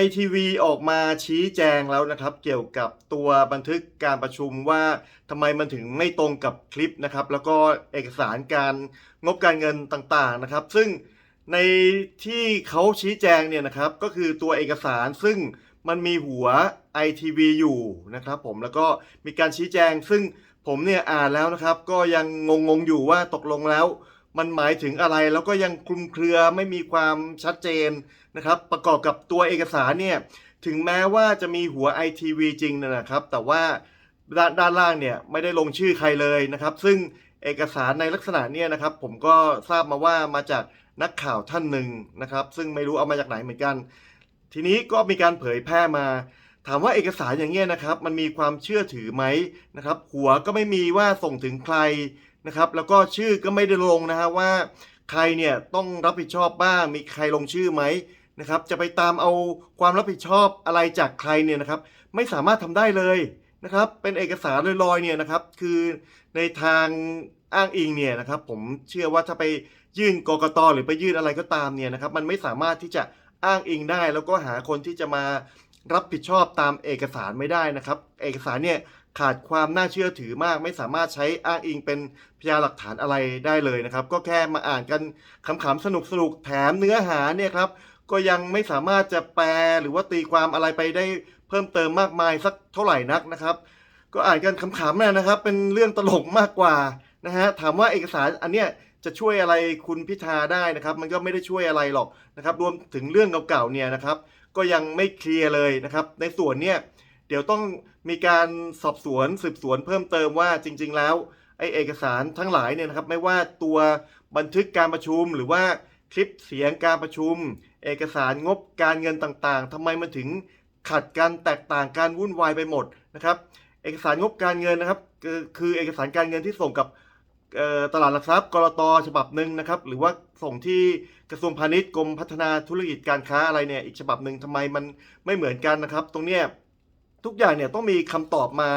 ITV ออกมาชี้แจงแล้วนะครับ เกี่ยวกับตัวบันทึกการประชุมว่าทำไมมันถึงไม่ตรงกับคลิปนะครับ แล้วก็เอกสารการงบการเงินต่างๆนะครับ ซึ่งในที่เขาชี้แจงเนี่ยนะครับ ก็คือตัวเอกสารซึ่งมันมีหัว ITV อยู่นะครับ ผมแล้วก็มีการชี้แจง ซึ่งผมเนี่ยอ่านแล้วนะครับ ก็ยังงงๆอยู่ว่าตกลงแล้ว มันหมายถึงอะไรแล้วก็ยังคลุมเครือไม่มีความชัดเจนนะครับ ประกอบกับตัวเอกสารเนี่ยถึงแม้ว่าจะมีหัว ITV จริงนะครับ แต่ว่าด้านด้านล่างเนี่ยไม่ได้ลงชื่อใครเลยนะครับ ซึ่งเอกสารในลักษณะเนี้นะครับ ผมก็ทราบมาว่ามาจากนักข่าวท่านหนึ่งนะครับ ซึ่งไม่รู้เอามาจากไหนเหมือนกัน ทีนี้ก็มีการเผยแพร่มา ถามว่าเอกสารอย่างเงี้ยนะครับ มันมีความเชื่อถือไหมนะครับ หัวก็ไม่มีว่าส่งถึงใคร นะครับ แล้วก็ชื่อก็ไม่ได้ลงนะฮะว่าใครเนี่ยต้องรับผิดชอบบ้าง มีใครลงชื่อไหมนะครับ จะไปตามเอาความรับผิดชอบอะไรจากใครเนี่ยนะครับ ไม่สามารถทำได้เลยนะครับ เป็นเอกสารลอยๆเนี่ยนะครับ คือในทางอ้างอิงเนี่ยนะครับ ผมเชื่อว่าถ้าไปยื่นกกตหรือไปยื่นอะไรก็ตามเนี่ยนะครับ มันไม่สามารถที่จะอ้างอิงได้ แล้วก็หาคนที่จะมารับผิดชอบตามเอกสารไม่ได้นะครับ เอกสารเนี่ย ขาดความน่าเชื่อถือมาก ไม่สามารถใช้อ้างอิงเป็นพยานหลักฐานอะไรได้เลยนะครับ ก็แค่มาอ่านกันขำๆสนุกๆแถมเนื้อหาเนี่ยครับ ก็ยังไม่สามารถจะแปลหรือว่าตีความอะไรไปได้เพิ่มเติมมากมายสักเท่าไหร่นักนะครับ ก็อ่านกันขำๆนะนะครับ เป็นเรื่องตลกมากกว่านะฮะถามว่าเอกสารอันเนี้ยจะช่วยอะไรคุณพิธาได้นะครับ มันก็ไม่ได้ช่วยอะไรหรอกนะครับ รวมถึงเรื่องเก่าๆเนี่ยนะครับ ก็ยังไม่เคลียร์เลยนะครับ ในส่วนเนี้ย เดี๋ยวต้องมีการสอบสวนสืบสวนเพิ่มเติมว่าจริง ๆ แล้วไอเอกสารทั้งหลายเนี่ยนะครับ ไม่ว่าตัวบันทึกการประชุมหรือว่าคลิปเสียงการประชุม เอกสารงบการเงินต่างๆทำไมมันถึงขัดกันแตกต่างการวุ่นวายไปหมดนะครับ เอกสารงบการเงินนะครับ คือเอกสารการเงินที่ส่งกับตลาดหลักทรัพย์กรตฉบับหนึ่งนะครับ หรือว่าส่งที่กระทรวงพาณิชย์กรมพัฒนาธุรกิจการค้าอะไรเนี่ยอีกฉบับหนึ่งทำไมมันไม่เหมือนกันนะครับ ตรงเนี้ย ทุกอย่างเนี่ยต้องมีคำตอบมา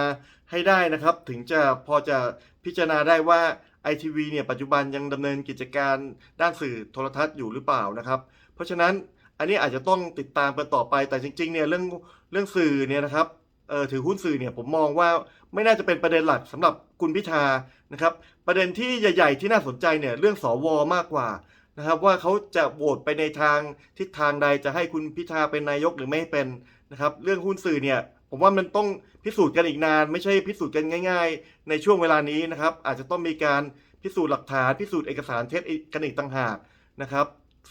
ให้ได้นะครับ ถึงจะพอจะพิจารณาได้ว่า ITV เนี่ยปัจจุบันยังดำเนินกิจการด้านสื่อโทรทัศน์อยู่หรือเปล่านะครับ เพราะฉะนั้นอันนี้อาจจะต้องติดตามกันต่อไปแต่จริงๆเนี่ยเรื่องเรื่องสื่อเนี่ยนะครับเอ่อถือหุ้นสื่อเนี่ยผมมองว่าไม่น่าจะเป็นประเด็นหลักสำหรับคุณพิธานะครับประเด็นที่ใหญ่ ๆ ที่น่าสนใจเนี่ยเรื่องสวมากกว่านะครับว่าเขาจะโหวตไปในทางทิศทางใดจะให้คุณพิธาเป็นนายกหรือไม่เป็นนะครับเรื่องหุ้นสื่อเนี่ย ผมว่ามันต้องพิสูจน์กันอีกนาน ไม่ใช่พิสูจน์กันง่าย ๆ ในช่วงเวลานี้นะครับ อาจจะต้องมีการพิสูจน์หลักฐานพิสูจน์เอกสารเท็จกันอีกต่างหากนะครับ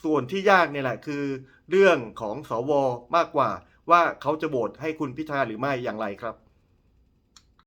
ส่วนที่ยากเนี่ยแหละคือ เรื่องของสวมากกว่าว่าเขาจะโหวตให้คุณพิธาหรือไม่อย่างไรครับ